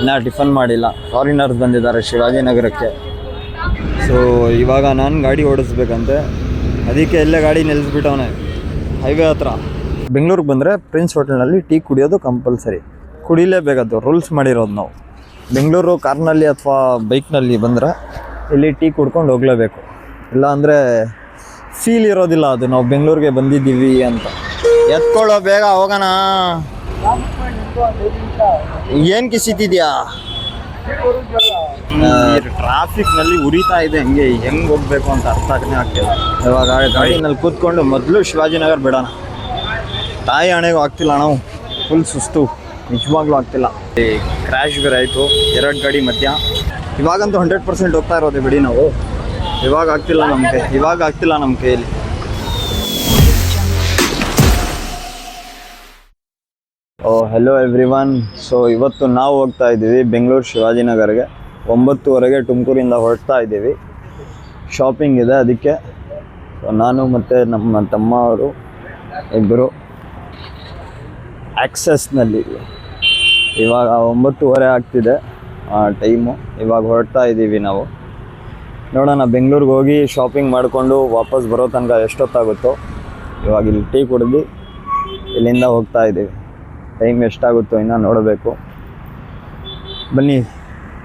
ಇನ್ನೂ ಟಿಫನ್ ಮಾಡಿಲ್ಲ. ಫಾರಿನರ್ಸ್ ಬಂದಿದ್ದಾರೆ ಶಿವಾಜಿನಗರಕ್ಕೆ. ಸೊ ಇವಾಗ ನಾನು ಗಾಡಿ ಓಡಿಸ್ಬೇಕಂತೆ. ಅದಕ್ಕೆ ಎಲ್ಲೇ ಗಾಡಿ ನಿಲ್ಲಿಸ್ಬಿಟ್ಟವನೆ ಹೈವೇ ಹತ್ರ. ಬೆಂಗಳೂರಿಗೆ ಬಂದರೆ ಪ್ರಿನ್ಸ್ ಹೋಟೆಲ್ನಲ್ಲಿ ಟೀ ಕುಡಿಯೋದು ಕಂಪಲ್ಸರಿ ಕುಡಿಲೇಬೇಕದು ರೂಲ್ಸ್ ಮಾಡಿರೋದು ನಾವು. ಬೆಂಗಳೂರು ಕಾರ್ನಲ್ಲಿ ಅಥವಾ ಬೈಕ್ನಲ್ಲಿ ಬಂದರೆ ಇಲ್ಲಿ ಟೀ ಕುಡ್ಕೊಂಡು ಹೋಗಲೇಬೇಕು. ಇಲ್ಲಾಂದರೆ ಫೀಲ್ ಇರೋದಿಲ್ಲ ಅದು. ನಾವು ಬೆಂಗಳೂರಿಗೆ ಬಂದಿದ್ದೀವಿ ಅಂತ. ಎತ್ಕೊಳ್ಳೋ ಬೇಗ ಹೋಗೋಣ. ಏನು ಕಿಸಿತಿದ್ಯಾ ಟ್ರಾಫಿಕ್ನಲ್ಲಿ ಉರಿತಾ ಇದೆ ಹಂಗೆ ಹೆಂಗ್ ಹೋಗ್ಬೇಕು ಅಂತ ಅರ್ಥ ಆಗನೇ ಆಗ್ತಿಲ್ಲ. ಇವಾಗ ಗಾಡಿನಲ್ಲಿ ಕೂತ್ಕೊಂಡು ಮೊದಲು ಶಿವಾಜಿನಗರ್ ಬಿಡೋಣ. ತಾಯಿ ಹಣೆಗೂ ಆಗ್ತಿಲ್ಲ ನಾವು. ಫುಲ್ ಸುಸ್ತು. ನಿಜವಾಗ್ಲೂ ಆಗ್ತಿಲ್ಲ. ಕ್ರ್ಯಾಶ್ ಬೇರೆ ಆಯಿತು. ಎರಡು ಗಾಡಿ ಮಧ್ಯ. ಇವಾಗಂತೂ ಹಂಡ್ರೆಡ್ ಪರ್ಸೆಂಟ್ ಹೋಗ್ತಾ ಇರೋದೆ ಬಿಡಿ ನಾವು. ಇವಾಗ ಆಗ್ತಿಲ್ಲ ನಮ್ಮ ಕೈ ಇವಾಗ ಆಗ್ತಿಲ್ಲ ನಮ್ಮ ಕೈಯಲ್ಲಿ. ಓ ಹೆಲೋ ಎವ್ರಿ ಒನ್ ಸೊ ಇವತ್ತು ನಾವು ಹೋಗ್ತಾ ಇದ್ದೀವಿ ಬೆಂಗಳೂರು ಶಿವಾಜಿನಗರ್ಗೆ. ಒಂಬತ್ತುವರೆಗೆ ತುಮಕೂರಿಂದ ಹೊರಡ್ತಾ ಇದ್ದೀವಿ. ಶಾಪಿಂಗ್ ಇದೆ ಅದಕ್ಕೆ. ನಾನು ಮತ್ತು ನಮ್ಮ ತಮ್ಮ ಅವರು ಇಬ್ಬರು ಆ್ಯಕ್ಸಸ್ನಲ್ಲಿ ಇವಾಗ ಒಂಬತ್ತುವರೆ ಆಗ್ತಿದೆ ಟೈಮು ಇವಾಗ ಹೊರಡ್ತಾ ಇದ್ದೀವಿ ನಾವು. ನೋಡೋಣ, ಬೆಂಗಳೂರಿಗೆ ಹೋಗಿ ಶಾಪಿಂಗ್ ಮಾಡಿಕೊಂಡು ವಾಪಸ್ ಬರೋ ತನಕ ಎಷ್ಟೊತ್ತಾಗುತ್ತೋ. ಇವಾಗ ಇಲ್ಲಿ ಟೀ ಕುಡಿದು ಇಲ್ಲಿಂದ ಹೋಗ್ತಾ ಇದ್ದೀವಿ. ಟೈಮ್ ಎಷ್ಟಾಗುತ್ತೋ ಇನ್ನೂ ನೋಡಬೇಕು. ಬನ್ನಿ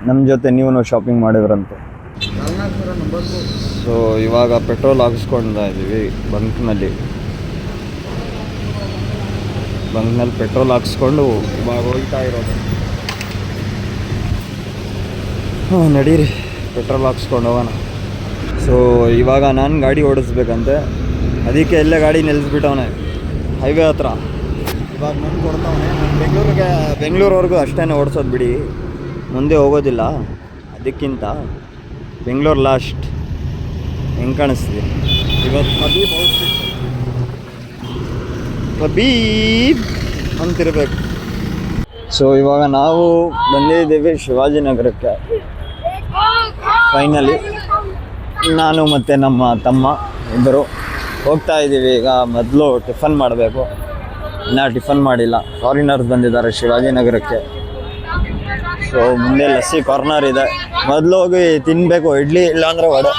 ನಮ್ಮ ಜೊತೆ ನೀವು ಶಾಪಿಂಗ್ ಮಾಡಿದ್ರಂತೆ. ಸೊ ಇವಾಗ ಪೆಟ್ರೋಲ್ ಹಾಕಿಸ್ಕೊಂಡ ಇದ್ದೀವಿ ಬಂಕ್ನಲ್ಲಿ. ಬಂಕ್ನಲ್ಲಿ ಪೆಟ್ರೋಲ್ ಹಾಕಿಸ್ಕೊಂಡು ಇವಾಗ ಹೋಗ್ತಾ ಇರೋದು. ಹಾಂ, ನಡೀರಿ ಪೆಟ್ರೋಲ್ ಹಾಕಿಸ್ಕೊಂಡು ಹೋಗೋಣ. ಸೊ ಇವಾಗ ನಾನು ಗಾಡಿ ಓಡಿಸ್ಬೇಕಂತೆ. ಅದಕ್ಕೆ ಎಲ್ಲೇ ಗಾಡಿ ನಿಲ್ಲಿಸ್ಬಿಟ್ಟವನೆ ಹೈವೇ ಹತ್ರ. ಇವಾಗ ಕೊಡ್ತಾವನೆ. ನಾನು ಬೆಂಗಳೂರಿಗೆ, ಬೆಂಗಳೂರವರೆಗೂ ಅಷ್ಟೇ ಓಡಿಸೋದು ಬಿಡಿ. ಮುಂದೆ ಹೋಗೋದಿಲ್ಲ. ಅದಕ್ಕಿಂತ ಬೆಂಗಳೂರು ಲಾಸ್ಟ್ ಹೆಂಗೆ ಕಾಣಿಸ್ತಿದೆ. ಇವತ್ತು ಹಬೀಬ್ ಹಬೀಬ್ ಅಂತಿರ್ಬೇಕು. ಸೊ ಇವಾಗ ನಾವು ಬಂದಿದ್ದೀವಿ ಶಿವಾಜಿನಗರಕ್ಕೆ ಫೈನಲಿ ನಾನು ಮತ್ತು ನಮ್ಮ ತಮ್ಮ ಇಬ್ಬರು ಹೋಗ್ತಾ ಇದ್ದೀವಿ. ಈಗ ಮೊದಲು ಟಿಫನ್ ಮಾಡಬೇಕು. ಇನ್ನೂ ಟಿಫನ್ ಮಾಡಿಲ್ಲ. ಫಾರಿನರ್ಸ್ ಬಂದಿದ್ದಾರೆ ಶಿವಾಜಿನಗರಕ್ಕೆ. ಸೊ ಮುಂದೆ ಲಸ್ಸಿ ಕಾರ್ನರ್ ಇದೆ. ಮೊದಲು ಹೋಗಿ ತಿನ್ನಬೇಕು ಇಡ್ಲಿ ಇಲ್ಲಾಂದರೆ ವಡೆ.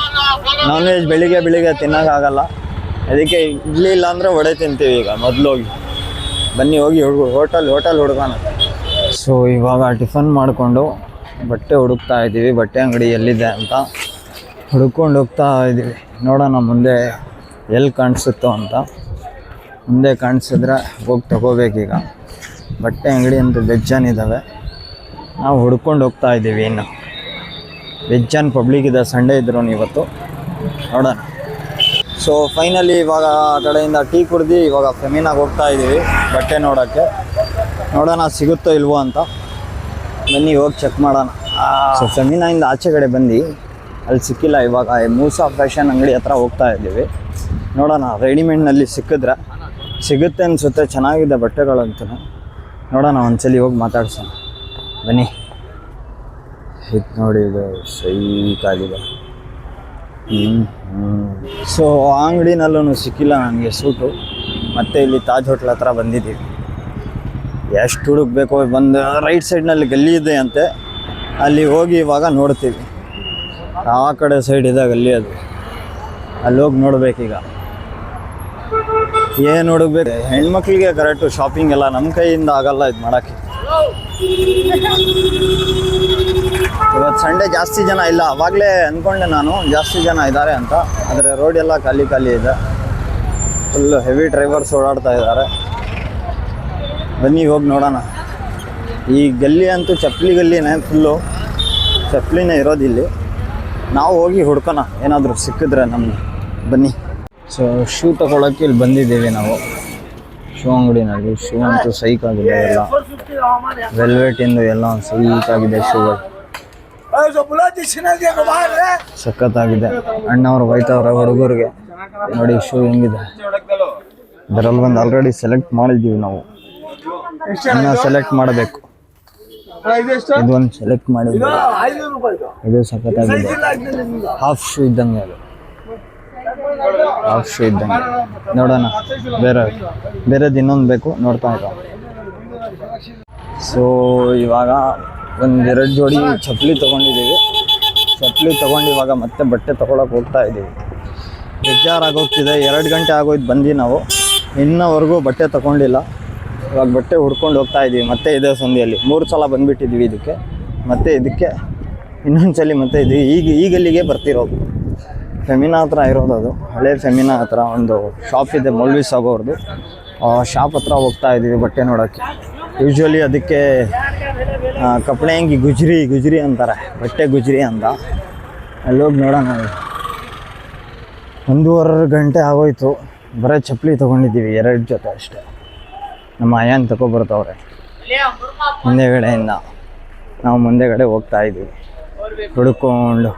ನಾನ್ ವೆಜ್ ಬೆಳಿಗ್ಗೆ ಬೆಳಿಗ್ಗೆ ತಿನ್ನೋಕ್ಕಾಗಲ್ಲ. ಅದಕ್ಕೆ ಇಡ್ಲಿ ಇಲ್ಲಾಂದರೆ ವಡೆ ತಿಂತೀವಿ ಈಗ, ಮೊದಲು ಹೋಗಿ. ಬನ್ನಿ ಹೋಗಿ ಹೋಟೆಲ್ ಹೋಟೆಲ್ ಹುಡುಗೋಣ ಸೊ ಇವಾಗ ಟಿಫನ್ ಮಾಡಿಕೊಂಡು ಬಟ್ಟೆ ಹುಡುಕ್ತಾ ಇದ್ದೀವಿ, ಬಟ್ಟೆ ಅಂಗಡಿ ಎಲ್ಲಿದೆ ಅಂತ. ಹುಡುಕೊಂಡು ಹೋಗ್ತಾ ಇದ್ದೀವಿ ನೋಡೋಣ ಮುಂದೆ ಎಲ್ಲಿ ಕಾಣಿಸುತ್ತೋ ಅಂತ. ಮುಂದೆ ಕಾಣಿಸಿದ್ರೆ ಹೋಗಿ ತಗೋಬೇಕೀಗ. ಬಟ್ಟೆ ಅಂಗಡಿ ಅಂತೂ ಬೆಜ್ಜನ್ ಇದ್ದಾವೆ ನಾವು ಹುಡ್ಕೊಂಡು ಹೋಗ್ತಾ ಇದ್ದೀವಿ ಇನ್ನು. ವೆಜ್ಜಾನ್ ಪಬ್ಲಿಕ್ ಇದೆ ಸಂಡೇ ಇದ್ರು ಇವತ್ತು ನೋಡೋಣ. ಸೊ ಫೈನಲಿ ಇವಾಗ ಆ ಕಡೆಯಿಂದ ಟೀ ಕುಡ್ದು ಇವಾಗ ಫೆಮಿನಾಗ ಹೋಗ್ತಾ ಇದ್ದೀವಿ, ಬಟ್ಟೆ ನೋಡೋಕ್ಕೆ. ನೋಡೋಣ ಸಿಗುತ್ತೋ ಇಲ್ವೋ ಅಂತ. ಬನ್ನಿ, ಹೋಗಿ ಚೆಕ್ ಮಾಡೋಣ. ಸೊ ಫೆಮಿನಾಯಿಂದ ಆಚೆ ಕಡೆ ಬಂದು ಅಲ್ಲಿ ಸಿಕ್ಕಿಲ್ಲ ಇವಾಗ ಮೂಸಾ ಫ್ಯಾಷನ್ ಅಂಗಡಿ ಹತ್ರ ಹೋಗ್ತಾ ಇದ್ದೀವಿ. ನೋಡೋಣ ರೆಡಿಮೇಡ್ನಲ್ಲಿ ಸಿಕ್ಕಿದ್ರೆ. ಸಿಗುತ್ತೆ ಅನಿಸುತ್ತೆ, ಚೆನ್ನಾಗಿದೆ ಬಟ್ಟೆಗಳಂತೂ ನೋಡೋಣ, ಒಂದ್ಸಲಿ ಹೋಗಿ ಮಾತಾಡ್ಸೋಣ. ಬನ್ನಿ. ಇದು ನೋಡಿ ಇದು ಸೈಕಾಗಿದೆ ಸೊ ಆ ಅಂಗಡಿನಲ್ಲೂ ಸಿಕ್ಕಿಲ್ಲ ನನಗೆ ಸೂಟು. ಮತ್ತೆ ಇಲ್ಲಿ ತಾಜ್ ಹೋಟ್ಲ್ ಹತ್ರ ಬಂದಿದ್ದೀವಿ. ಎಷ್ಟು ಹುಡುಕ್ಬೇಕು ಬಂದು, ರೈಟ್ ಸೈಡ್ನಲ್ಲಿ ಗಲ್ಲಿ ಇದೆ ಅಂತೆ. ಅಲ್ಲಿ ಹೋಗಿ ಇವಾಗ ನೋಡ್ತೀವಿ. ಆ ಕಡೆ ಸೈಡ್ ಇದೆ ಗಲ್ಲಿ ಅದು. ಅಲ್ಲಿ ಹೋಗಿ ನೋಡ್ಬೇಕೀಗ. ಏನು ಹುಡುಕ್ಬೇಕು ಹೆಣ್ಮಕ್ಳಿಗೆ ಕರೆಕ್ಟು ಶಾಪಿಂಗ್ ಎಲ್ಲ ನಮ್ಮ ಕೈಯಿಂದ ಆಗಲ್ಲ ಇದು ಮಾಡೋಕ್ಕೆ. ಇವತ್ತು ಸಂಡೇ ಜಾಸ್ತಿ ಜನ ಇಲ್ಲ, ಅವಾಗಲೇ ಅಂದ್ಕೊಂಡೆ ನಾನು, ಜಾಸ್ತಿ ಜನ ಇದ್ದಾರೆ ಅಂತ. ಆದರೆ ರೋಡ್ ಎಲ್ಲ ಖಾಲಿ ಖಾಲಿ ಇದೆ. ಫುಲ್ ಹೆವಿ ಡ್ರೈವರ್ಸ್ ಓಡಾಡ್ತಾ ಇದ್ದಾರೆ ಬನ್ನಿ ಹೋಗಿ ನೋಡೋಣ. ಈ ಗಲ್ಲಿ ಅಂತೂ ಚಪ್ಪಲಿ ಗಲ್ಲಿನೇ ಫುಲ್ಲು ಚಪ್ಪಲಿನೇ ಇರೋದಿಲ್ಲಿ. ನಾವು ಹೋಗಿ ಹುಡ್ಕೋಣ, ಏನಾದರೂ ಸಿಕ್ಕಿದ್ರೆ ನಮಗೆ ಬನ್ನಿ. ಸೊ ಶೂ ತಗೊಳಕ್ಕೆ ಇಲ್ಲಿ ಬಂದಿದ್ದೀವಿ ನಾವು. ಶೂ ಅಂಗಡಿನಲ್ಲಿ. ಶೂ ಅಂತೂ ಸೈಕ್ ಆಗಿದೆ ಎಲ್ಲ. ವೆಲ್ವೆಟ್ ಇಂದ ಎಲ್ಲ ಸೈಕ್ ಆಗಿದೆ ಶೂಗಳು ಸಖತ್ತಾಗಿದೆ. ಅಣ್ಣವ್ರು ಬೈತವ್ರೆ ಹುಡುಗರಿಗೆ. ನೋಡಿ ಶೂ ಹೆಂಗಿದೆ. ಇದರಲ್ಲಿ ಒಂದು ಆಲ್ರೆಡಿ ಸೆಲೆಕ್ಟ್ ಮಾಡಿದ್ದೀವಿ ನಾವು. ಇನ್ನೂ ಸೆಲೆಕ್ಟ್ ಮಾಡಬೇಕು. ಇದು ಒಂದು ಸೆಲೆಕ್ಟ್ ಮಾಡಿದ್ದೀವಿ. ಇದು ಸಖತ್ತಾಗಿದೆ. ಹಾಫ್ ಶೂ ಇದ್ದಂಗೆ ಅದು. ಶೂ ಇದ್ದಂಗೆ. ನೋಡೋಣ. ಬೇರೆ ಬೇರೆದು ಇನ್ನೊಂದು ಬೇಕು, ನೋಡ್ತಾ ಇರೋ. ಸೊ ಇವಾಗ ಒಂದೆರಡು ಜೋಡಿ ಚಪ್ಪಲಿ ತೊಗೊಂಡಿದ್ದೀವಿ. ಚಪ್ಪಲಿ ತೊಗೊಂಡು ಇವಾಗ ಮತ್ತೆ ಬಟ್ಟೆ ತೊಗೊಳಕ್ಕೆ ಹೋಗ್ತಾ ಇದ್ದೀವಿ. ಬೇಜಾರಾಗೋಗ್ತಿದೆ. ಎರಡು ಗಂಟೆ ಆಗೋಯ್ತು ಬಂದು ನಾವು. ಇನ್ನವರೆಗೂ ಬಟ್ಟೆ ತೊಗೊಂಡಿಲ್ಲ. ಇವಾಗ ಬಟ್ಟೆ ಹುಡ್ಕೊಂಡು ಹೋಗ್ತಾ ಇದ್ದೀವಿ. ಮತ್ತೆ ಇದೇ ಸಂಧಿಯಲ್ಲಿ ಮೂರು ಸಲ ಬಂದುಬಿಟ್ಟಿದ್ದೀವಿ ಇದಕ್ಕೆ. ಮತ್ತೆ ಇದಕ್ಕೆ ಇನ್ನೊಂದು ಸಲ ಮತ್ತೆ ಇದು. ಈಗ, ಈಗಲ್ಲಿಗೆ ಬರ್ತಿರೋದು. ಫೆಮಿನಾ ಹತ್ರ ಇರೋದು ಅದು. ಹಳೆ ಫೆಮಿನಾ ಹತ್ರ ಒಂದು ಶಾಪ್ ಇದೆ ಮೌಲ್ವಿ ಸಾಗೋರ್ದು. ಶಾಪ್ ಹತ್ರ ಹೋಗ್ತಾ ಇದ್ದೀವಿ ಬಟ್ಟೆ ನೋಡೋಕ್ಕೆ ಯೂಶ್ವಲಿ ಅದಕ್ಕೆ ಕಪ್ಳೆಂಗಿ ಗುಜ್ರಿ ಗುಜ್ರಿ ಅಂತಾರೆ. ಬಟ್ಟೆ ಗುಜ್ರಿ ಅಂತ. ಅಲ್ಲೋಗಿ ನೋಡೋಣ ಒಂದೂವರೆ ಗಂಟೆ ಆಗೋಯ್ತು. ಬರೀ ಚಪ್ಪಲಿ ತೊಗೊಂಡಿದ್ದೀವಿ ಎರಡು ಜೊತೆ ಅಷ್ಟೇ. ನಮ್ಮ ಅಯ್ಯನ್ ತಗೊಬರ್ತವ್ರೆ. ಮುಂದೆಗಡೆಯಿಂದ. ನಾವು ಮುಂದೆಗಡೆ ಹೋಗ್ತಾ ಇದ್ದೀವಿ. ಹುಡ್ಕೊಂಡು.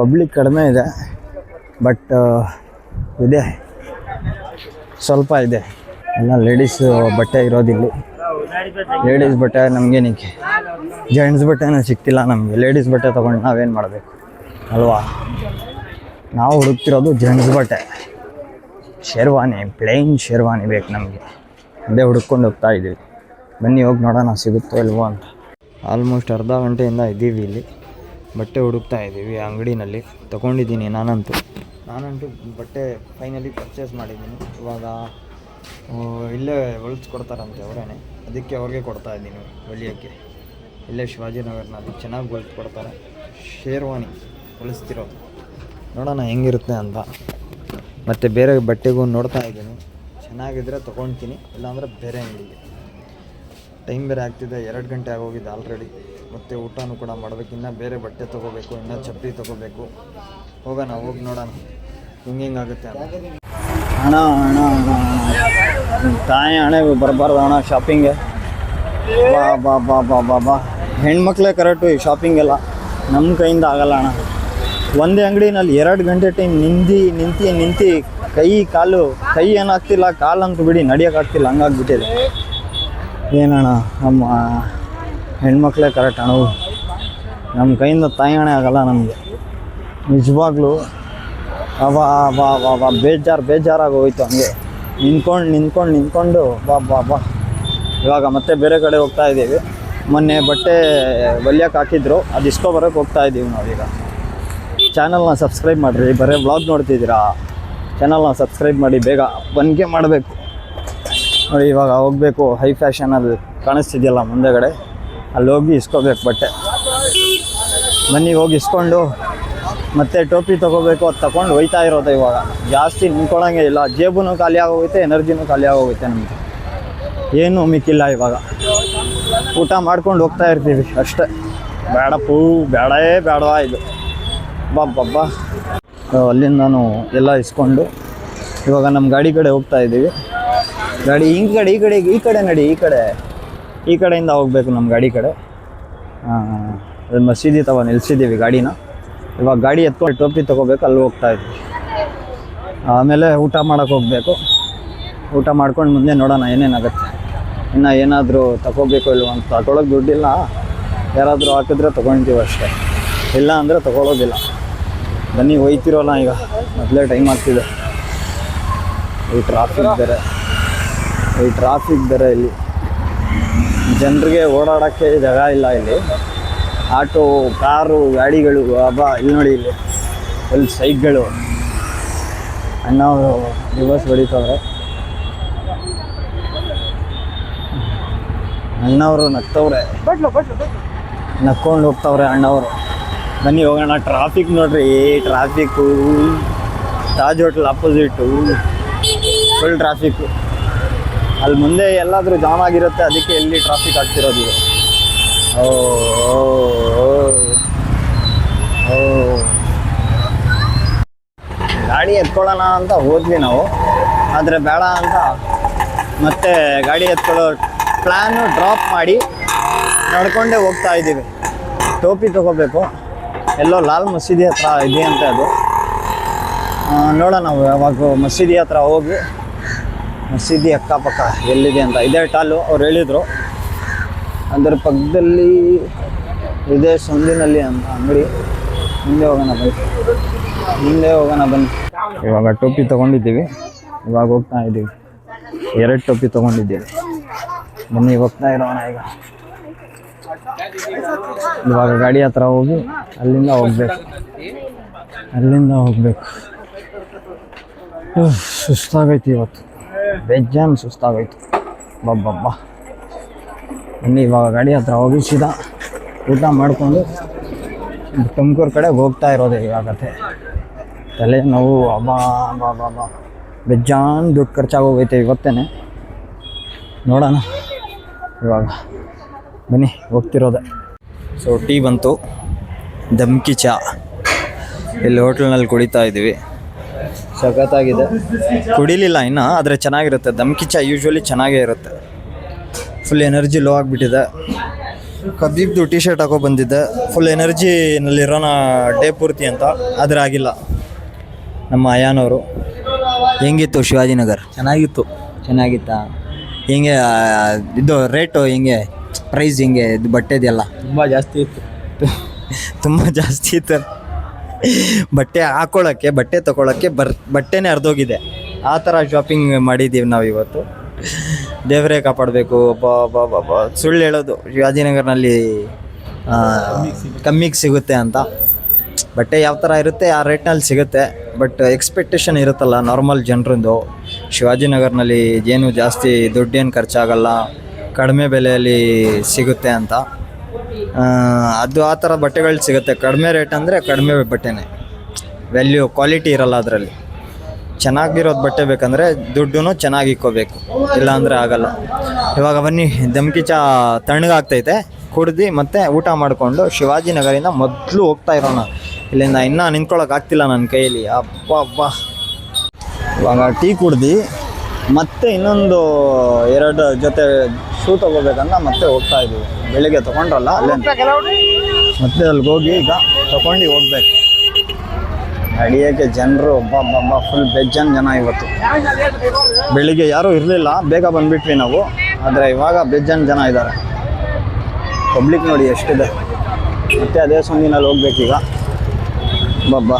ಪಬ್ಲಿಕ್ ಕಡಿಮೆ ಇದೆ. ಬಟ್ ಇದೆ. ಸ್ವಲ್ಪ ಇದೆ. ಎಲ್ಲ ಲೇಡೀಸ್ ಬಟ್ಟೆ ಇರೋದಿಲ್ಲಿ. ಲೇಡೀಸ್ ಬಟ್ಟೆ ನಮಗೇನಕ್ಕೆ ಜೆಂಟ್ಸ್ ಬಟ್ಟೆನೂ ಸಿಗ್ತಿಲ್ಲ ನಮಗೆ. ಲೇಡೀಸ್ ಬಟ್ಟೆ ತೊಗೊಂಡು ನಾವೇನು ಮಾಡಬೇಕು? ಅಲ್ವಾ? ನಾವು ಹುಡುಕ್ತಿರೋದು ಜೆಂಟ್ಸ್ ಬಟ್ಟೆ. ಶೇರ್ವಾನಿ ಪ್ಲೇನ್ ಶೇರ್ವಾನಿ ಬೇಕು ನಮಗೆ. ಅದೇ ಹುಡುಕೊಂಡು ಹೋಗ್ತಾ ಇದ್ದೀವಿ ಬನ್ನಿ ಹೋಗಿ ನೋಡೋಣ ಸಿಗುತ್ತೋ ಇಲ್ವೋ ಅಂತ. ಆಲ್ಮೋಸ್ಟ್ ಅರ್ಧ ಗಂಟೆಯಿಂದ ಇದ್ದೀವಿ ಇಲ್ಲಿ. ಬಟ್ಟೆ ಹುಡುಕ್ತಾ ಇದ್ದೀವಿ ಅಂಗಡಿನಲ್ಲಿ. ತೊಗೊಂಡಿದ್ದೀನಿ ನಾನಂತೂ. ನಾನಂತೂ ಬಟ್ಟೆ ಫೈನಲಿ ಪರ್ಚೇಸ್ ಮಾಡಿದ್ದೀನಿ. ಇವಾಗ ಇಲ್ಲೇ ಹೊಲಿಸ್ಕೊಡ್ತಾರಂತೆ ಅವರೇನೆ. ಅದಕ್ಕೆ ಅವ್ರಿಗೆ ಕೊಡ್ತಾ ಇದ್ದೀನಿ ಹೊಲಿಯೋಕ್ಕೆ. ಇಲ್ಲೇ ಶಿವಾಜಿನಗರ್ನಲ್ಲಿ ಚೆನ್ನಾಗಿ ಹೊಲಿದು ಕೊಡ್ತಾರೆ. ಶೇರ್ವಾನಿ ಹೊಲಿಸ್ತಿರೋದು ನೋಡೋಣ ಹೆಂಗಿರುತ್ತೆ ಅಂತ. ಮತ್ತು ಬೇರೆ ಬಟ್ಟೆಗೂ ನೋಡ್ತಾ ಇದ್ದೀನಿ. ಚೆನ್ನಾಗಿದ್ರೆ ತೊಗೊಳ್ತೀನಿ ಇಲ್ಲಾಂದರೆ ಬೇರೆ ಅಂಗಡಿಗೆ. ಟೈಮ್ ಬೇರೆ ಆಗ್ತಿದೆ. ಎರಡು ಗಂಟೆ ಆಗೋಗಿದೆ ಆಲ್ರೆಡಿ ಮತ್ತು ಊಟನೂ ಕೂಡ ಮಾಡಬೇಕು. ಇನ್ನೂ ಬೇರೆ ಬಟ್ಟೆ ತೊಗೋಬೇಕು, ಇನ್ನೂ ಚಪ್ಪಲಿ ತೊಗೋಬೇಕು. ಹೋಗೋಣ, ಹೋಗಿ ನೋಡೋಣ. ಹಿಂಗೆ ಹಿಂಗಾಗುತ್ತೆ ಹಣ ಹಣ ತಾಯಿ ಹಣೆ ಬರಬಾರ್ದು ಹಣ ಶಾಪಿಂಗೆ ಬಾ ಬಾ ಬಾ ಬಾ ಬಾ ಬಾ. ಹೆಣ್ಮಕ್ಳೇ ಕರೆಕ್ಟು ಈ ಶಾಪಿಂಗೆಲ್ಲ ನಮ್ಮ ಕೈಯಿಂದ ಆಗಲ್ಲ ಅಣ್ಣ. ಒಂದೇ ಅಂಗಡಿನಲ್ಲಿ ಎರಡು ಗಂಟೆ ಟೈಮ್ ನಿಂತಿ ನಿಂತಿ ನಿಂತಿ ಕೈ, ಕಾಲು, ಕೈ ಏನಾಗ್ತಿಲ್ಲ ಕಾಲು ಅಂತ ಬಿಡಿ ನಡಿಯೋಕ್ಕಾಗ್ತಿಲ್ಲ ಹಂಗಾಗ್ಬಿಟ್ಟಿದೆ ಏನಣ್ಣ ನಮ್ಮ ಹೆಣ್ಮಕ್ಳೇ ಕರೆಕ್ಟ್ ಅಣ್ಣ ನಮ್ಮ ಕೈಯಿಂದ ತಾಯಣೆ ಆಗಲ್ಲ ನಮಗೆ. ನಿಜವಾಗ್ಲೂ ಅವ ಬಾ ಬಾ ಬಾ ಬೇಜಾರು, ಬೇಜಾರಾಗಿ ಹೋಯ್ತು ಹಂಗೆ. ನಿಂತ್ಕೊಂಡು ನಿಂತ್ಕೊಂಡು ನಿಂತ್ಕೊಂಡು ಬಾ ಬಾ ಬಾ. ಇವಾಗ ಮತ್ತೆ ಬೇರೆ ಕಡೆ ಹೋಗ್ತಾ ಇದ್ದೀವಿ. ಮೊನ್ನೆ ಬಟ್ಟೆ ಹೊಲಿಯಕ್ಕೆ ಹಾಕಿದ್ರು, ಅದು ಇಸ್ಕೊ ಬರೋಕ್ಕೆ ಹೋಗ್ತಾ ಇದ್ದೀವಿ ನಾವೀಗ. ಚಾನಲ್ನ ಸಬ್ಸ್ಕ್ರೈಬ್ ಮಾಡಿರಿ, ಬರೀ ವ್ಲಾಗ್ ನೋಡ್ತಿದ್ದೀರಾ? ಚಾನಲ್ನ ಸಬ್ಸ್ಕ್ರೈಬ್ ಮಾಡಿ, ಬೇಗ ಬಂದ್ಗೆ ಮಾಡಬೇಕು. ನೋಡಿ, ಇವಾಗ ಹೋಗಬೇಕು ಹೈ ಫ್ಯಾಷನಲ್ಲಿ ಕಾಣಿಸ್ತಿದೆಯಲ್ಲ ಮುಂದೆಗಡೆ. ಅಲ್ಲಿ ಹೋಗಿ ಇಸ್ಕೋಬೇಕು ಬಟ್ಟೆ. ಬನ್ನಿ ಹೋಗಿ ಇಸ್ಕೊಂಡು ಮತ್ತೆ ಟೋಪಿ ತೊಗೋಬೇಕು ಅದು ತಗೊಂಡು ಹೋಯ್ತಾ ಇರೋದು ಇವಾಗ. ಜಾಸ್ತಿ ನಿಂತ್ಕೊಳ್ಳೋಂಗೆ ಇಲ್ಲ. ಜೇಬುನೂ ಖಾಲಿ ಆಗೋಗುತ್ತೆ, ಎನರ್ಜಿನೂ ಖಾಲಿ ಆಗೋಗುತ್ತೆ ನಮಗೆ. ಏನೂ ಮಿಕ್ಕಿಲ್ಲ ಇವಾಗ. ಊಟ ಮಾಡ್ಕೊಂಡು ಹೋಗ್ತಾ ಇರ್ತೀವಿ ಅಷ್ಟೇ. ಬೇಡ ಪೂ ಬೇಡೇ ಬೇಡವಾ ಇದು. ಅಲ್ಲಿಂದ ನಾನು ಎಲ್ಲ ಇಸ್ಕೊಂಡು ಇವಾಗ ನಮ್ಮ ಗಾಡಿ ಕಡೆ ಹೋಗ್ತಾ ಇದ್ದೀವಿ. ಗಾಡಿ ಹಿಂಗೆ ಕಡೆ, ಈ ಕಡೆ ಈ ಕಡೆ ನಡಿ, ಈ ಕಡೆ. ಈ ಕಡೆಯಿಂದ ಹೋಗ್ಬೇಕು ನಮ್ಮ ಗಾಡಿ ಕಡೆ. ಅದು ಮಸೀದಿ ತವ ನಿಲ್ಸಿದ್ದೀವಿ ಗಾಡಿನ. ಇವಾಗ ಗಾಡಿ ಎತ್ಕೊಂಡು ಟೋಪಿ ತೊಗೋಬೇಕು, ಅಲ್ಲಿ ಹೋಗ್ತಾ ಇದ್ವಿ. ಆಮೇಲೆ ಊಟ ಮಾಡೋಕೆ ಹೋಗಬೇಕು. ಊಟ ಮಾಡ್ಕೊಂಡು ಮುಂದೆ ನೋಡೋಣ ಏನೇನಾಗುತ್ತೆ. ಇನ್ನು ಏನಾದರೂ ತಗೋಬೇಕು ಇಲ್ಲ ಅಂತ ತಗೊಳಕ್ಕೆ ದುಡ್ಡಿಲ್ಲ. ಯಾರಾದರೂ ಹಾಕಿದ್ರೆ ತೊಗೊಳ್ತೀವಿ ಅಷ್ಟೇ. ಇಲ್ಲ ಅಂದರೆ ತಗೊಳ್ಳೋದಿಲ್ಲ ಬನ್ನಿ, ಹೋಯ್ತಿರೋಲ್ಲ ಈಗ. ಮೊದಲೇ ಟೈಮ್ ಆಗ್ತಿದೆ. ಈ ಟ್ರಾಫಿಕ್ ಬೇರೆ. ಈ ಟ್ರಾಫಿಕ್ ಬೇರೆ ಇಲ್ಲಿ. ಜನರಿಗೆ ಓಡಾಡೋಕ್ಕೆ ಜಾಗ ಇಲ್ಲ ಇಲ್ಲಿ. ಆಟೋ, ಕಾರು, ಗಾಡಿಗಳು, ಹಬ್ಬ ಇಲ್ಲಿ ನೋಡಿ ಇಲ್ಲಿ. ಫುಲ್ ಸೈಕ್ಗಳು ಅಣ್ಣವರು ರಿವರ್ಸ್ ಹೊಡಿತವ್ರೆ. ಅಣ್ಣವರು ನಗ್ತವ್ರೆ. ನಕ್ಕೊಂಡು ಹೋಗ್ತವ್ರೆ ಅಣ್ಣವರು. ಬನ್ನಿ ಹೋಗೋಣ. ಟ್ರಾಫಿಕ್ ನೋಡ್ರಿ. Traffic Taj hotel opposite full traffic ಅಲ್ಲಿ ಮುಂದೆ ಎಲ್ಲಾದರೂ ಜಾಮ್ ಆಗಿರುತ್ತೆ ಅದಕ್ಕೆ ಎಲ್ಲಿ ಟ್ರಾಫಿಕ್ ಆಗ್ತಿರೋದು ಇದು. ಓ. ಗಾಡಿ ಎತ್ಕೊಳ್ಳೋಣ ಅಂತ ಹೋದ್ವಿ ನಾವು. ಆದರೆ ಬೇಡ ಅಂತ. ಮತ್ತೆ ಗಾಡಿ ಎತ್ಕೊಳ್ಳೋ ಪ್ಲ್ಯಾನು ಡ್ರಾಪ್ ಮಾಡಿ ನಡ್ಕೊಂಡೇ ಹೋಗ್ತಾ ಇದ್ದೀವಿ. ಟೋಪಿ ತಗೋಬೇಕು. ಎಲ್ಲೋ ಲಾಲ್ ಮಸೀದಿ ಹತ್ರ ಇದೆಯಂತೆ ಅದು. ಆ, ನೋಡೋಣ ನಾವು ಯಾವಾಗ ಮಸೀದಿ ಹತ್ರ ಹೋಗಿ. ಮಸೀದಿ ಅಕ್ಕಪಕ್ಕ ಎಲ್ಲಿದೆ ಅಂತ. ಇದೇ ಟಾಲು ಅವ್ರು ಹೇಳಿದರು. ಅದರ ಪಕ್ಕದಲ್ಲಿ ಇದೇ ಸಂದಿನಲ್ಲಿ ಅಂತ ಅಂಗಡಿ. ಮುಂದೆ ಹೋಗೋಣ ಬನ್ನಿ. ಮುಂದೆ ಹೋಗೋಣ ಬನ್ನಿ. ಇವಾಗ ಟೋಪಿ ತೊಗೊಂಡಿದ್ದೀವಿ. ಇವಾಗ ಹೋಗ್ತಾ ಇದ್ದೀವಿ. ಎರಡು ಟೋಪಿ ತೊಗೊಂಡಿದ್ದೀವಿ. ಬನ್ನಿ, ಹೋಗ್ತಾ ಇರೋಣ ಈಗ. ಇವಾಗ ಗಾಡಿ ಹತ್ರ ಹೋಗಿ ಅಲ್ಲಿಂದ ಹೋಗ್ಬೇಕು. ಅಲ್ಲಿಂದ ಹೋಗ್ಬೇಕು. ಸುಸ್ತಾಗೈತಿ ಇವತ್ತು. ಬೇಜಾನ್ ಸುಸ್ತಾಗೋಯ್ತು. ಬಬ್ಬಬ್ಬ. ಬನ್ನಿ, ಇವಾಗ ಗಾಡಿ ಹತ್ರ ಹೋಗಿ ಊಟ ಮಾಡಿಕೊಂಡು ತುಮಕೂರು ಕಡೆ ಹೋಗ್ತಾ ಇರೋದು ಇವಾಗತ್ತೆ ತಲೆ ನೋವು, ಅಬ್ಬಾ ಬಾ ಬಾ ದುಡ್ಡು ಖರ್ಚಾಗೋಗೈತೆ ಇವತ್ತೇನೆ. ನೋಡೋಣ ಇವಾಗ. ಬನ್ನಿ, ಹೋಗ್ತಿರೋದೆ. ಸೊ ಟೀ ಬಂತು. ದಮ್ಕಿ ಚಾ. ಇಲ್ಲಿ ಹೋಟ್ಲ್ನಲ್ಲಿ ಕುಡಿತಾ ಇದ್ದೀವಿ. ಸಖತ್ತಾಗಿದೆ. ಕುಡಿಲಿಲ್ಲ ಇನ್ನು ಆದರೆ ಚೆನ್ನಾಗಿರುತ್ತೆ. ದಮ್ಕಿ ಚಾ ಯೂಶ್ವಲಿ ಚೆನ್ನಾಗೇ ಇರುತ್ತೆ. ಫುಲ್ ಎನರ್ಜಿ ಲೋ ಆಗಿಬಿಟ್ಟಿದೆ. ಕಬೀಬ್ದು ಟಿ ಶರ್ಟ್ ಹಾಕೋ ಬಂದಿದ್ದೆ. ಫುಲ್ ಎನರ್ಜಿನಲ್ಲಿರೋಣ ಡೇ ಪೂರ್ತಿ ಅಂತ ಆದರೆ ಆಗಿಲ್ಲ. ನಮ್ಮ ಅಯಾನವರು ಹೆಂಗಿತ್ತು ಶಿವಾಜಿನಗರ್? ಚೆನ್ನಾಗಿತ್ತು. ಚೆನ್ನಾಗಿತ್ತಾ? ಹಿಂಗೆ ಇದು ರೇಟು ಹಿಂಗೆ ಪ್ರೈಸ್ ಹಿಂಗೆ ಇದು ಬಟ್ಟೆದೆಲ್ಲ. ತುಂಬ ಜಾಸ್ತಿ ಇತ್ತು. ತುಂಬ ಜಾಸ್ತಿ ಇತ್ತು. ಬಟ್ಟೆ ಹಾಕೊಳ್ಳೋಕ್ಕೆ, ಬಟ್ಟೆ ತಗೊಳ್ಳೋಕ್ಕೆ ಬರ್, ಬಟ್ಟೆನೇ ಹರಿದೋಗಿದೆ. ಆ ಥರ ಶಾಪಿಂಗ್ ಮಾಡಿದ್ದೀವಿ ನಾವು ಇವತ್ತು. ದೇವರೇ ಕಾಪಾಡಬೇಕು ಸುಳ್ಳು ಹೇಳೋದು, ಶಿವಾಜಿನಗರ್ನಲ್ಲಿ ಕಮ್ಮಿಗೆ ಸಿಗುತ್ತೆ ಅಂತ. ಬಟ್ಟೆ ಯಾವ ಥರ ಇರುತ್ತೆ, ಆ ರೇಟ್ನಲ್ಲಿ ಸಿಗುತ್ತೆ. ಬಟ್ ಎಕ್ಸ್ಪೆಕ್ಟೇಷನ್ ಇರುತ್ತಲ್ಲ ನಾರ್ಮಲ್ ಜನರಿಂದು ಶಿವಾಜಿನಗರ್ನಲ್ಲಿ ಏನು ಜಾಸ್ತಿ ದುಡ್ಡೇನು ಖರ್ಚಾಗಲ್ಲ, ಕಡಿಮೆ ಬೆಲೆಯಲ್ಲಿ ಸಿಗುತ್ತೆ ಅಂತ. ಅದು ಆ ಥರ ಬಟ್ಟೆಗಳು ಸಿಗುತ್ತೆ. ಕಡಿಮೆ ರೇಟ್ ಅಂದರೆ ಕಡಿಮೆ ಬಟ್ಟೆನೇ. ವ್ಯಾಲ್ಯೂ ಕ್ವಾಲಿಟಿ ಇರಲ್ಲ ಅದರಲ್ಲಿ. ಚೆನ್ನಾಗಿರೋದು ಬಟ್ಟೆ ಬೇಕಂದರೆ ದುಡ್ಡು ಚೆನ್ನಾಗಿ ಇಕ್ಕೋಬೇಕು. ಇಲ್ಲಾಂದರೆ ಆಗಲ್ಲ. ಇವಾಗ ಬನ್ನಿ ದಮ್ಕಿ ಚಾ ತಣ್ಣಗಾಗ್ತೈತೆ. ಕುಡ್ದು ಮತ್ತೆ ಊಟ ಮಾಡಿಕೊಂಡು ಶಿವಾಜಿನಗರಿಂದ ಮೊದಲು ಹೋಗ್ತಾ ಇರೋಣ. ಇಲ್ಲಿಂದ ಇನ್ನೂ ನಿಂತ್ಕೊಳ್ಳೋಕೆ ಆಗ್ತಿಲ್ಲ ನನ್ನ ಕೈಯಲ್ಲಿ. ಅಪ್ಪ ಅಪ್ಪ ಇವಾಗ ಟೀ ಕುಡ್ದು, ಮತ್ತೆ ಇನ್ನೊಂದು ಎರಡು ಜೊತೆ ಶೂ ತಗೋಬೇಕಂತ ಮತ್ತೆ ಹೋಗ್ತಾ ಇದ್ದೀವಿ. ಬೆಳಿಗ್ಗೆ ತಗೊಂಡ್ರಲ್ಲ ಅಲ್ಲೇ ಮತ್ತೆ ಅಲ್ಲಿಗೆ ಹೋಗಿ ಈಗ ತಗೊಂಡು ಹೋಗ್ಬೇಕು. ನಡಿಯೋಕ್ಕೆ ಜನರು ಒಬ್ಬ ಫುಲ್ ಬೆಜ್ಜನ್ ಜನ ಇವತ್ತು. ಬೆಳಿಗ್ಗೆ ಯಾರೂ ಇರಲಿಲ್ಲ, ಬೇಗ ಬಂದ್ಬಿಟ್ವಿ ನಾವು. ಆದರೆ ಇವಾಗ ಬೆಜ್ಜನ್ ಜನ ಇದ್ದಾರೆ ಪಬ್ಲಿಕ್ ನೋಡಿ ಎಷ್ಟಿದೆ. ಮತ್ತೆ ಅದೇ ಸಂದಿನಲ್ಲಿ ಹೋಗ್ಬೇಕೀಗ ಬಬ್ಬ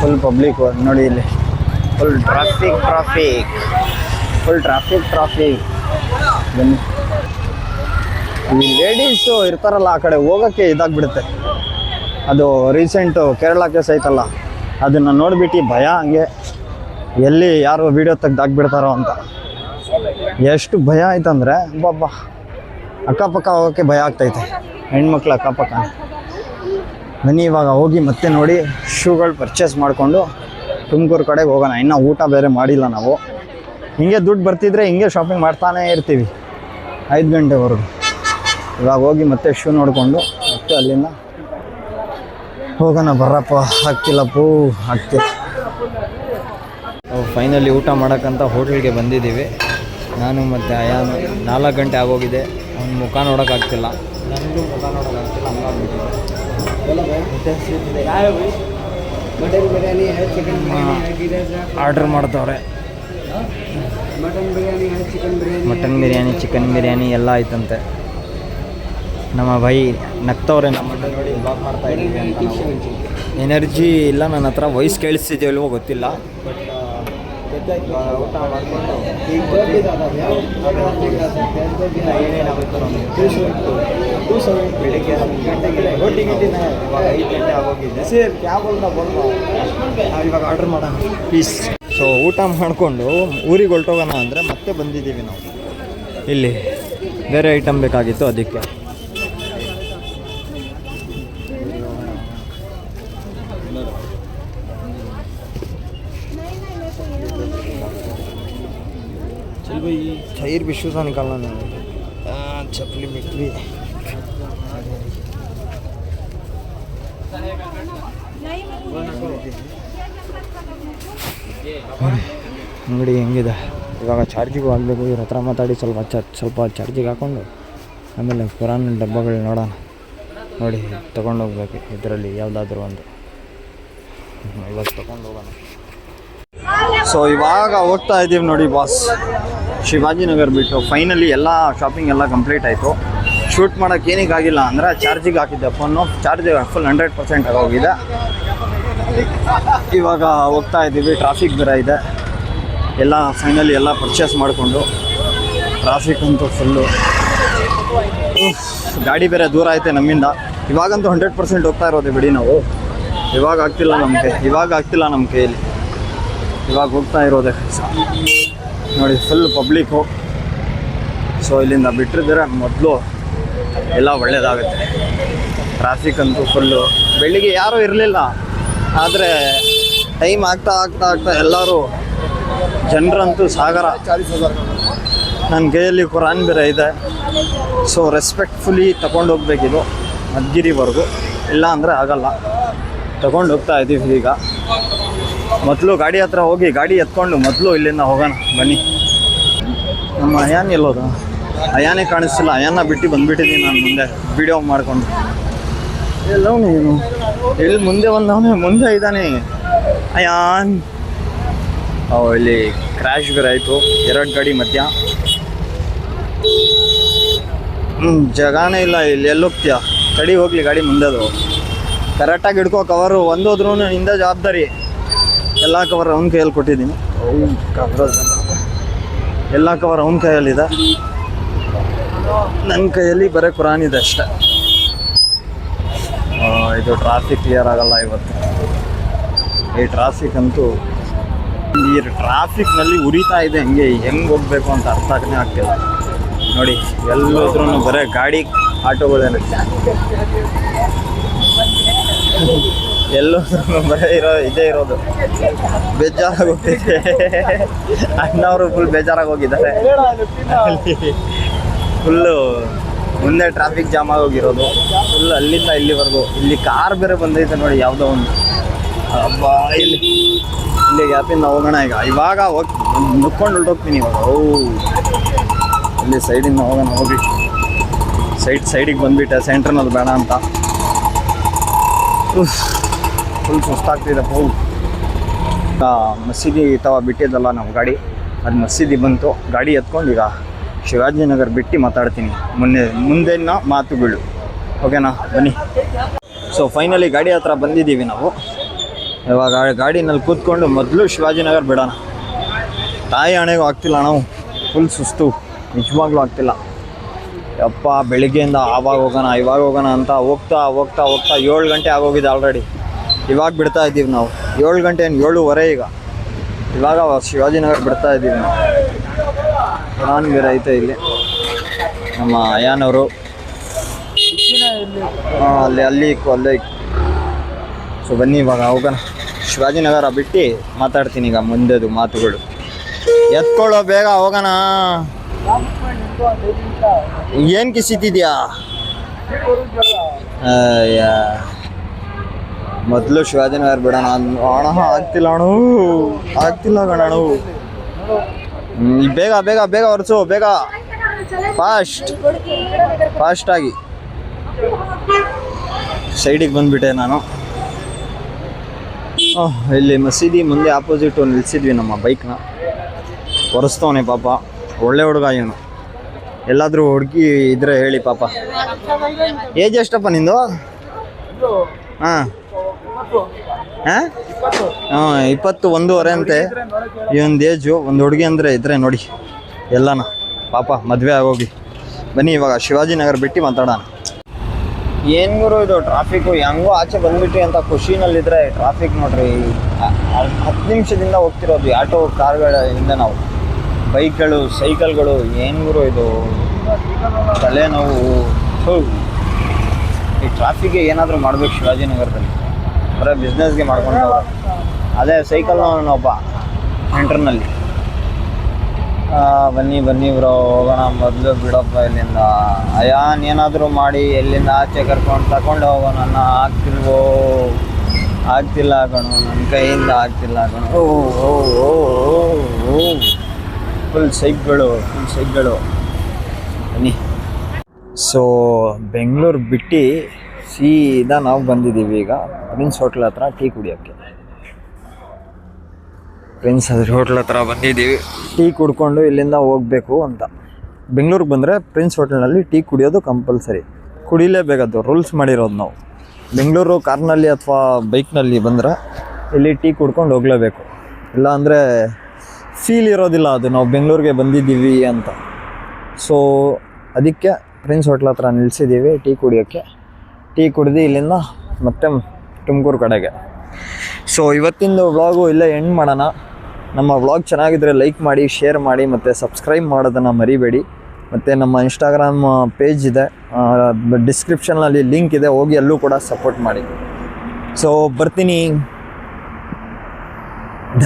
ಫುಲ್ ಪಬ್ಲಿಕ್ ನೋಡಿ ಇಲ್ಲಿ. Full traffic traffic full traffic traffic ಬನ್ನಿ. ಈ ಲೇಡೀಸು ಇರ್ತಾರಲ್ಲ ಆ ಕಡೆ ಹೋಗೋಕ್ಕೆ ಇದಾಗ್ಬಿಡುತ್ತೆ. ಅದು ರೀಸೆಂಟು ಕೇರಳ ಕೇಸ್ ಐತಲ್ಲ ಅದನ್ನು ನೋಡಿಬಿಟ್ಟು ಭಯ ಹಂಗೆ. ಎಲ್ಲಿ ಯಾರು ವೀಡಿಯೋ ತೆಗ್ದಾಕ್ಬಿಡ್ತಾರೋ ಅಂತ. ಎಷ್ಟು ಭಯ ಆಯ್ತಂದರೆ ಬಾಬ್ಬ ಅಕ್ಕಪಕ್ಕ ಹೋಗೋಕ್ಕೆ ಭಯ ಆಗ್ತೈತೆ. ಹೆಣ್ಮಕ್ಳು ಅಕ್ಕಪಕ್ಕ. ಬನ್ನಿ, ಇವಾಗ ಹೋಗಿ ಮತ್ತೆ ನೋಡಿ ಶೂಗಳು ಪರ್ಚೇಸ್ ಮಾಡಿಕೊಂಡು ತುಮಕೂರು ಕಡೆಗೆ ಹೋಗೋಣ. ಇನ್ನೂ ಊಟ ಬೇರೆ ಮಾಡಿಲ್ಲ ನಾವು. ಹಿಂಗೆ ದುಡ್ಡು ಬರ್ತಿದ್ರೆ ಹಿಂಗೆ ಶಾಪಿಂಗ್ ಮಾಡ್ತಾನೇ ಇರ್ತೀವಿ. ಐದು ಗಂಟೆವರೆಗೂ. ಇವಾಗ ಹೋಗಿ ಮತ್ತೆ ಶೂ ನೋಡಿಕೊಂಡು ಮತ್ತೆ ಅಲ್ಲಿಂದ ಹೋಗೋಣ ಬರಪ್ಪ ಹಾಕ್ತಿಲ್ಲಪ್ಪೂ ಹಾಕ್ತಿಲ್ಲ. ಫೈನಲಿ ಊಟ ಮಾಡೋಕ್ಕಂತ ಹೋಟ್ಲಿಗೆ ಬಂದಿದ್ದೀವಿ. ನಾನು ಮತ್ತು ಅಯಾನು ನಾಲ್ಕು ಗಂಟೆ ಆಗೋಗಿದೆ. ಅವ್ನ ಮುಖ ನೋಡೋಕ್ಕಾಗ್ತಿಲ್ಲ ನನಗೂ ಮುಖ ನೋಡೋಕ್ಕಾಗ್ತಿಲ್ಲ order ಮಾಡ್ತವ್ರೆ. Mutton biryani chicken biryani? ಎಲ್ಲ ಐತಂತೆ ನಮ್ಮ ಬೈ ನಗ್ತವ್ರೆ ನಮ್ಮ ಮಟನ್ ನೋಡಿ ಬ್ಲಾಗ್ ಮಾಡ್ತಾ ಇದ್ದೀವಿ ಅಂತ ಎನರ್ಜಿ ಇಲ್ಲ ನನ್ನ ಹತ್ರ ವಾಯ್ಸ್ ಕೇಳಿಸ್ತಿದ್ದೇವಲ್ವೋ ಗೊತ್ತಿಲ್ಲ. ಬಟ್ ಊಟ ಮಾಡಿಕೊಂಡು ಏನೇನಾಗುತ್ತೋ ನಮಗೆ ಬೆಳಿಗ್ಗೆ ಹತ್ತು ಗಂಟೆಗೆ ರೋಟಿ ಗಿಟ್ಟಿನ ಇವಾಗ ಐದು ಗಂಟೆ ಆಗೋಗಿದೆ ಸರ್ ಕ್ಯಾಬಲ್ನ ಬಂದು ನಾವು ಇವಾಗ ಆರ್ಡ್ರ್ ಮಾಡೋಣ ಪೀಸ್ ಸೊ ಊಟ ಮಾಡಿಕೊಂಡು ಊರಿಗೆ ಹೊಲ್ಟೋಗೋಣ ಅಂದರೆ ಮತ್ತೆ ಬಂದಿದ್ದೀವಿ ನಾವು. ಇಲ್ಲಿ ಬೇರೆ ಐಟಮ್ ಬೇಕಾಗಿತ್ತು ಅದಕ್ಕೆ. ಚೈರ್ ಬಿಶೂಸ ನಿಕಾಲ ಚಪ್ಪಲಿ ಮಿಟ್ಲಿ ಅಂಗಡಿ ಹೆಂಗಿದೆ. ಇವಾಗ ಚಾರ್ಜಿಗೂ ಆಗಬೇಕು. ಇವ್ರ ಹತ್ರ ಮಾತಾಡಿ ಸ್ವಲ್ಪ ಚ, ಸ್ವಲ್ಪ ಚಾರ್ಜಿಗೆ ಹಾಕ್ಕೊಂಡು ಆಮೇಲೆ ಪುರಾಣ ಡಬ್ಬಗಳು ನೋಡೋಣ. ನೋಡಿ ತೊಗೊಂಡೋಗ್ಬೇಕು ಇದರಲ್ಲಿ ಯಾವುದಾದ್ರೂ ಒಂದು. ಇವಾಗ ತೊಗೊಂಡು ಹೋಗೋಣ. ಸೊ ಇವಾಗ ಹೋಗ್ತಾ ಇದ್ದೀವಿ ನೋಡಿ ಬಾಸ್ ಶಿವಾಜಿನಗರ್ ಬಿಟ್ಟು ಫೈನಲಿ ಎಲ್ಲ ಶಾಪಿಂಗ್ ಎಲ್ಲ ಕಂಪ್ಲೀಟ್ ಆಯಿತು. ಶೂಟ್ ಮಾಡೋಕ್ಕೆ ಏನಕ್ಕೆ ಆಗಿಲ್ಲ ಅಂದರೆ ಚಾರ್ಜಿಗೆ ಹಾಕಿದ್ದೆ. Phone charge full hundred percent ಆಗೋಗಿದೆ. ಇವಾಗ ಹೋಗ್ತಾ ಇದ್ದೀವಿ ಟ್ರಾಫಿಕ್ ಬೇರೆ ಇದೆ. ಎಲ್ಲ ಫೈನಲಿ ಎಲ್ಲ ಪರ್ಚೇಸ್ ಮಾಡಿಕೊಂಡು ಟ್ರಾಫಿಕ್ ಅಂತೂ ಫುಲ್ಲು ಗಾಡಿ ಬೇರೆ ದೂರ ಐತೆ ನಮ್ಮಿಂದ. ಇವಾಗಂತೂ ಹಂಡ್ರೆಡ್ ಪರ್ಸೆಂಟ್ ಹೋಗ್ತಾ ಇರೋದು ಬಿಡಿ ನಾವು. ಇವಾಗ ಆಗ್ತಿಲ್ಲ ನಮಗೆ, ಇವಾಗ ಆಗ್ತಿಲ್ಲ ನಮ್ಮ ಕೈಯಲ್ಲಿ ಇವಾಗ ಹೋಗ್ತಾ ಇರೋದೆ. ನೋಡಿ ಫುಲ್ ಪಬ್ಲಿಕ್ಕು ಸೊ ಇಲ್ಲಿಂದ ಬಿಟ್ಟಿದ್ರೆ ಮೊದಲು ಎಲ್ಲ ಒಳ್ಳೆಯದಾಗುತ್ತೆ ಟ್ರಾಫಿಕ್ ಅಂತೂ ಫುಲ್ಲು ಬೆಳಿಗ್ಗೆ ಯಾರೂ ಇರಲಿಲ್ಲ. ಆದರೆ ಟೈಮ್ ಆಗ್ತಾ ಆಗ್ತಾ ಆಗ್ತಾ ಎಲ್ಲರೂ ಜನರಂತೂ ಸಾಗರ. ನನ್ನ ಕೈಯಲ್ಲಿ ಕುರಾನ್ ಬೇರೆ ಇದೆ. ಸೊ ರೆಸ್ಪೆಕ್ಟ್ಫುಲಿ ತಗೊಂಡು ಹೋಗ್ಬೇಕಿದು ಮದ್ಗಿರಿವರೆಗೂ. ಇಲ್ಲ ಅಂದರೆ ಆಗಲ್ಲ. ತಗೊಂಡು ಹೋಗ್ತಾ ಇದ್ದೀವಿ ಈಗ. ಮೊದಲು ಗಾಡಿ ಹತ್ರ ಹೋಗಿ ಗಾಡಿ ಎತ್ಕೊಂಡು ಮೊದಲು ಇಲ್ಲಿಂದ ಹೋಗೋಣ, ಬನ್ನಿ. ನಮ್ಮ ಅಯಾನ್ ಎಲ್ಲೋದು? ಅಯಾನೇ ಕಾಣಿಸ್ತಿಲ್ಲ. ಅಯಾನ ಬಿಟ್ಟು ಬಂದ್ಬಿಟ್ಟಿದ್ದೀನಿ ನಾನು ಮುಂದೆ. ವಿಡಿಯೋ ಮಾಡಿಕೊಂಡು. ಎಲ್ಲವೂ ನೀನು? ಎಲ್ಲಿ ಮುಂದೆ ಬಂದವನೇ ಮುಂದೆ ಇದ್ದಾನೆ. ಅಯಾನ್ ಅವು ಇಲ್ಲಿ ಕ್ರ್ಯಾಶ್ ಬೇರೆ ಆಯಿತು. ಎರಡು ಗಾಡಿ ಮಧ್ಯ. ಹ್ಞೂ ಜಗಾನೇ ಇಲ್ಲ ಇಲ್ಲಿ. ಎಲ್ಲೋಗ್ತೀಯ ತಡಿ ಹೋಗ್ಲಿ, ಗಾಡಿ ಮುಂದೆದು ಕರೆಕ್ಟಾಗಿ ಹಿಡ್ಕೋ ಕವರು ಒಂದೋದ್ರೂ ಹಿಂದೆ ಜವಾಬ್ದಾರಿ. ಎಲ್ಲ ಕವರ್ ಅವ್ನ ಕೈಯಲ್ಲಿ ಕೊಟ್ಟಿದ್ದೀನಿ. ಎಲ್ಲಾ ಕವರ್ ಅವನ ಕೈಯಲ್ಲಿದೆ. ನನ್ನ ಕೈಯಲ್ಲಿ ಬರೇ ಕುರಾನ್ ಇದೆ ಅಷ್ಟೆ. ಇದು ಟ್ರಾಫಿಕ್ ಕ್ಲಿಯರ್ ಆಗಲ್ಲ ಇವತ್ತು. ಈ ಟ್ರಾಫಿಕ್ ಅಂತೂ ಈ ಟ್ರಾಫಿಕ್ನಲ್ಲಿ ಉರಿತಾ ಇದೆ, ಹಂಗೆ ಹೆಂಗೆ ಹೋಗ್ಬೇಕು ಅಂತ ಅರ್ಥ ಆಗನೇ ಆಗ್ತಿಲ್ಲ. ನೋಡಿ ಎಲ್ಲೋದ್ರೂ ಬರೀ ಗಾಡಿ ಆಟೋಗಳೇನು ಎಲ್ಲೋದ್ರೂ ಬರೀ ಇರೋ, ಇದೇ ಇರೋದು. ಬೇಜಾರಾಗಿ ಹೋಗ್ತಿದೆ ಅಣ್ಣವರು ಫುಲ್ ಬೇಜಾರಾಗಿ ಹೋಗಿದ್ದಾರೆ. ಫುಲ್ಲು ಮುಂದೆ ಟ್ರಾಫಿಕ್ ಜಾಮ್ ಆಗೋಗಿರೋದು. ಫುಲ್ ಅಲ್ಲಿಂದ ಇಲ್ಲಿವರೆಗೂ. ಇಲ್ಲಿ ಕಾರ್ ಬೇರೆ ಬಂದೈತೆ ನೋಡಿ, ಯಾವುದೋ ಒಂದು. ಅಬ್ಬಾ, ಇಲ್ಲಿ. ಇಲ್ಲಿ ಗ್ಯಾಪಿಂದ ಹೋಗೋಣ ಈಗ. ಇವಾಗ ಹೋಗಿ ನುಕ್ಕೊಂಡು ಹೊರಟೋಗ್ತೀನಿ ಇವಾಗ. ಓ. ಇಲ್ಲಿ ಸೈಡಿಂದ ಹೋಗೋಣ ಹೋಗಿ ಸೈಡ್ ಸೈಡಿಗೆ ಬಂದುಬಿಟ್ಟೆ. ಸೆಂಟ್ರ್ನಲ್ಲಿ ಬೇಡ ಅಂತ. ಫುಲ್ ಸುಸ್ತಾಗ್ತಿದೆ. ಹೋ ಮಸೀದಿ ತವ ಬಿಟ್ಟಿದ್ದಲ್ಲ ನಮ್ಮ ಗಾಡಿ. ಅದು ಮಸೀದಿ ಬಂತು. ಗಾಡಿ ಎತ್ಕೊಂಡು ಈಗ ಶಿವಾಜಿನಗರ್ ಬಿಟ್ಟು ಮಾತಾಡ್ತೀನಿ. ಮುಂದೆ, ಮುಂದಿನ ಮಾತುಗಳು. ಓಕೆನಾ ಬನ್ನಿ. ಸೊ ಫೈನಲಿ ಗಾಡಿ ಹತ್ರ ಬಂದಿದ್ದೀವಿ ನಾವು. ಇವಾಗ ಗಾಡಿನಲ್ಲಿ ಕೂತ್ಕೊಂಡು ಮೊದಲು ಶಿವಾಜಿನಗರ್ ಬಿಡೋಣ. ತಾಯಿ ಹಣೆಗೂ ಆಗ್ತಿಲ್ಲ ನಾವು. ಫುಲ್ ಸುಸ್ತು. ನಿಜವಾಗ್ಲೂ ಆಗ್ತಿಲ್ಲ. ಅಪ್ಪ ಬೆಳಿಗ್ಗೆಯಿಂದ ಆವಾಗ ಹೋಗೋಣ, ಇವಾಗ ಹೋಗೋಣ ಅಂತ ಹೋಗ್ತಾ ಹೋಗ್ತಾ ಹೋಗ್ತಾ ಏಳು ಗಂಟೆ ಆಗೋಗಿದೆ ಆಲ್ರೆಡಿ ಇವಾಗ ಬಿಡ್ತಾ ಇದ್ದೀವಿ ನಾವು. ಏಳು ಗಂಟೆ ಏನು, ಏಳುವರೆ ಈಗ. ಇವಾಗ ಶಿವಾಜಿನಗರ್ ಬಿಡ್ತಾ ಇದ್ದೀವಿ ನಾವು. ಕುರಾನ್ ಬೇರೆ ಐತೆ ಇಲ್ಲಿ. ನಮ್ಮ ಅಯಾನವರು ಆ, ಅಲ್ಲಿ ಅಲ್ಲಿ ಇಕ್ಕು ಅಲ್ಲೇ ಇಕ್ಕು. ಸೊ ಬನ್ನಿ ಇವಾಗ ಹೋಗೋಣ. ಶಿವಾಜಿನಗರ ಬಿಟ್ಟು ಮಾತಾಡ್ತೀನಿ ಈಗ ಮುಂದೆದು ಮಾತುಗಳು. ಎತ್ಕೊಳ್ಳೋ ಬೇಗ ಹೋಗೋಣ. ಏನು ಕಿಸಿತಿದ್ಯಾ? ಮೊದಲು ಶಿವಾಜಿನಗರ ಬಿಡೋಣ. ಅಣ್ಣ ಆಗ್ತಿಲ್ಲ ಅಣ್ಣ. ಆಗ್ತಿಲ್ಲ ಕಣ ಬೇಗ ಬೇಗ ಬೇಗ ಹೊರಸು ಬೇಗ. ಫಾಸ್ಟ್ ಫಾಸ್ಟ್ ಆಗಿ. ಸೈಡಿಗೆ ಬಂದುಬಿಟ್ಟೆ ನಾನು. ಇಲ್ಲಿ ಮಸೀದಿ ಮುಂದೆ ಆಪೋಸಿಟ್ ನಿಲ್ಸಿದ್ವಿ ನಮ್ಮ ಬೈಕ್ನ ಒರೆಸ್ತವನೆ ಪಾಪ. ಒಳ್ಳೆ ಹುಡುಗ ಇವನು. ಎಲ್ಲಾದರೂ ಹುಡುಗಿ ಇದ್ರೆ ಹೇಳಿ ಪಾಪ. ಏಜ್ ಎಷ್ಟಪ್ಪ ನಿಂದು? ಹಾಂ. ಹಾಂ? ಇಪ್ಪತ್ತು. ಒಂದೂವರೆ ಅಂತೆ. ಈ ಒಂದು ಏಜು ಒಂದು ಹುಡುಗಿ ಅಂದರೆ ಇದ್ರೆ ನೋಡಿ. ಎಲ್ಲನ. ಪಾಪ ಮದುವೆ ಆಗೋಗಿ. ಬನ್ನಿ ಇವಾಗ ಶಿವಾಜಿನಗರ್ ಬಿಟ್ಟು ಮಾತಾಡೋಣ. ಏನು ಗುರು ಇದು ಟ್ರಾಫಿಕ್ಕು ಹೆಂಗೋ ಆಚೆ ಬಂದ್ಬಿಟ್ಟು ಅಂತ ಖುಷಿನಲ್ಲಿದ್ದರೆ ಟ್ರಾಫಿಕ್ ನೋಡ್ರಿ. ಹತ್ತು ನಿಮಿಷದಿಂದ ಹೋಗ್ತಿರೋದು ಆಟೋ ಕಾರ್ಗಳ ಹಿಂದೆ ನಾವು. ಬೈಕ್ಗಳು ಸೈಕಲ್ಗಳು ಏನು ಗುರು ಇದು? ತಲೆನೋವು. ಈ ಟ್ರಾಫಿಕ್ಗೆ ಏನಾದರೂ ಮಾಡ್ಬೇಕು ಶಿವಾಜಿನಗರದಲ್ಲಿ. ಬರೀ ಬಿಸ್ನೆಸ್ಗೆ ಮಾಡ್ಕೊಂಡು ಅದೇ ಸೈಕಲ್ ಒಬ್ಬ ಸೆಂಟ್ರ್ನಲ್ಲಿ ಬನ್ನಿ ಬನ್ನಿ ಬ್ರೋ ಹೋಗೋಣ ಮೊದಲು ಬಿಡಪ್ಪ ಇಲ್ಲಿಂದ. ಅಯಾನ್ ಏನಾದರೂ ಮಾಡಿ, ಎಲ್ಲಿಂದ ಆಚೆ ಕರ್ಕೊಂಡು ತಗೊಂಡು ಹೋಗೋಣ ಅನ್ನ ಆಗ್ತಿಲ್ವೋ. ಆಗ್ತಿಲ್ಲ ಕಣು, ನನ್ನ ಕೈಯಿಂದ ಆಗ್ತಿಲ್ಲ ಕಣು. ಓ ಓ ಓ ಫುಲ್ ಸೈಕ್ಗಳು ಫುಲ್ ಸೈಕ್ಗಳು ಬನ್ನಿ. ಸೊ ಬೆಂಗಳೂರು ಬಿಟ್ಟು ಸೀದಾ ನಾವು ಬಂದಿದ್ದೀವಿ ಈಗ ಪ್ರಿನ್ಸ್ ಹೋಟ್ಲ್ ಹತ್ರ ಟೀ ಕುಡಿಯೋಕ್ಕೆ. ಪ್ರಿನ್ಸ್ ಹೋಟ್ಲ್ ಹತ್ರ ಬಂದಿದ್ದೀವಿ. ಟೀ ಕುಡ್ಕೊಂಡು ಇಲ್ಲಿಂದ ಹೋಗಬೇಕು ಅಂತ. ಬೆಂಗಳೂರಿಗೆ ಬಂದರೆ ಪ್ರಿನ್ಸ್ ಹೋಟೆಲ್ನಲ್ಲಿ ಟೀ ಕುಡಿಯೋದು ಕಂಪಲ್ಸರಿ ಕುಡಿಲೇಬೇಕದು ರೂಲ್ಸ್ ಮಾಡಿರೋದು ನಾವು. ಬೆಂಗಳೂರು ಕಾರ್ನಲ್ಲಿ ಅಥವಾ ಬೈಕ್ನಲ್ಲಿ ಬಂದರೆ ಇಲ್ಲಿ ಟೀ ಕುಡ್ಕೊಂಡು ಹೋಗಲೇಬೇಕು. ಇಲ್ಲಾಂದರೆ ಫೀಲ್ ಇರೋದಿಲ್ಲ ಅದು, ನಾವು ಬೆಂಗಳೂರಿಗೆ ಬಂದಿದ್ದೀವಿ ಅಂತ. ಸೊ ಅದಕ್ಕೆ ಪ್ರಿನ್ಸ್ ಹೋಟ್ಲ್ ಹತ್ರ ನಿಲ್ಲಿಸಿದ್ದೀವಿ ಟೀ ಕುಡಿಯೋಕ್ಕೆ. ಟೀ ಕುಡಿದು ಇಲ್ಲಿಂದ ಮತ್ತೆ ತುಮಕೂರು ಕಡೆಗೆ. ಸೊ ಇವತ್ತಿಂದು ವ್ಲಾಗು ಇಲ್ಲೇ ಎಂಡ್ ಮಾಡೋಣ. ನಮ್ಮ ವ್ಲಾಗ್ ಚೆನ್ನಾಗಿದ್ರೆ ಲೈಕ್ ಮಾಡಿ ಶೇರ್ ಮಾಡಿ, ಮತ್ತು ಸಬ್ಸ್ಕ್ರೈಬ್ ಮಾಡೋದನ್ನು ಮರಿಬೇಡಿ. ಮತ್ತು ನಮ್ಮ ಇನ್ಸ್ಟಾಗ್ರಾಮ್ ಪೇಜ್ ಇದೆ. ಡಿಸ್ಕ್ರಿಪ್ಷನ್ನಲ್ಲಿ ಲಿಂಕ್ ಇದೆ. ಹೋಗಿ ಅಲ್ಲೂ ಕೂಡ ಸಪೋರ್ಟ್ ಮಾಡಿ. ಸೊ ಬರ್ತೀನಿ.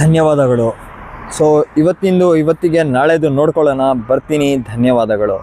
ಧನ್ಯವಾದಗಳು. ಸೊ ಇವತ್ತಿಂದು, ಇವತ್ತಿಗೆ ನಾಳೆದು ನೋಡ್ಕೊಳ್ಳೋಣ. ಬರ್ತೀನಿ. ಧನ್ಯವಾದಗಳು.